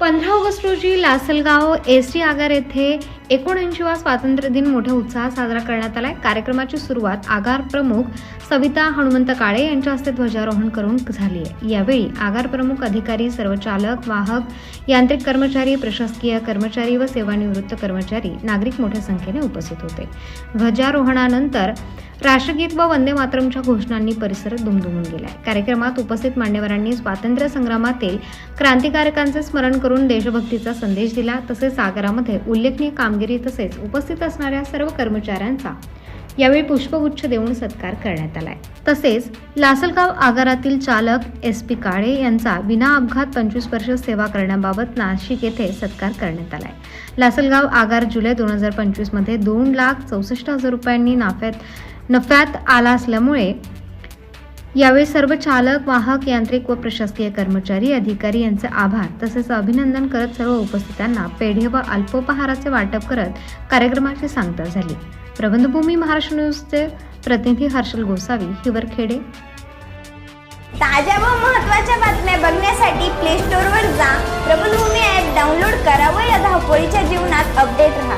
पंधरा ऑगस्ट रोजी Lasalgaon S T आगार येथे एकोणऐंशीवा स्वातंत्र्य दिन मोठ्या उत्साहात साजरा करण्यात आलाय. कार्यक्रमाची सुरुवात आगार प्रमुख सविता हनुमंत काळे यांच्या हस्ते ध्वजारोहण करून झाली आहे. यावेळी आगार प्रमुख अधिकारी सर्व चालक वाहक यांत्रिक कर्मचारी प्रशासकीय कर्मचारी व सेवानिवृत्त कर्मचारी नागरिक मोठ्या संख्येने उपस्थित होते. ध्वजारोहणानंतर राष्ट्रगीत व वंदे मातरमच्या घोषणांनी परिसर दुमदुमून गेलाय. कार्यक्रमात उपस्थित मान्यवरांनी स्वातंत्र्य संग्रामातील क्रांतिकारकांचे स्मरण करून करून देशभक्तीचा संदेश दिला. तसेच सागरामध्ये उल्लेखनीय कामगिरी तसेच उपस्थित असणाऱ्या सर्व कर्मचाऱ्यांचा यावेळी पुष्पगुच्छ देऊन सत्कार करण्यात आलाय. तसेच लासलगाव आगारातील चालक एस पी काळे यांचा विना अपघात पंचवीस वर्ष सेवा करण्याबाबत नाशिक येथे सत्कार करण्यात आलाय. लासलगाव आगार जुलै दोन हजार पंचवीसमध्ये दोन लाख चौसष्ट हजार रुपयांनी नाफ्यात नफ्यात आला असल्यामुळे यावेळी सर्व चालक वाहक यांत्रिक व प्रशासकीय कर्मचारी अधिकारी यांचे आभार. तसेच अभिनंदन करत सर्व उपस्थितांना पेढे व अल्पोपहाराचे वाटप करत कार्यक्रमाची सांगता झाली. प्रबंधभूमी महाराष्ट्र न्यूजचे प्रतिनिधी हर्षल गोसावी हिवरखेडे. ताज्या व महत्त्वाच्या बातम्या बघण्यासाठी प्ले स्टोअरवर जा. प्रबंधभूमी ॲप डाउनलोड करा व या धावपळीच्या जीवनात अपडेट राहा.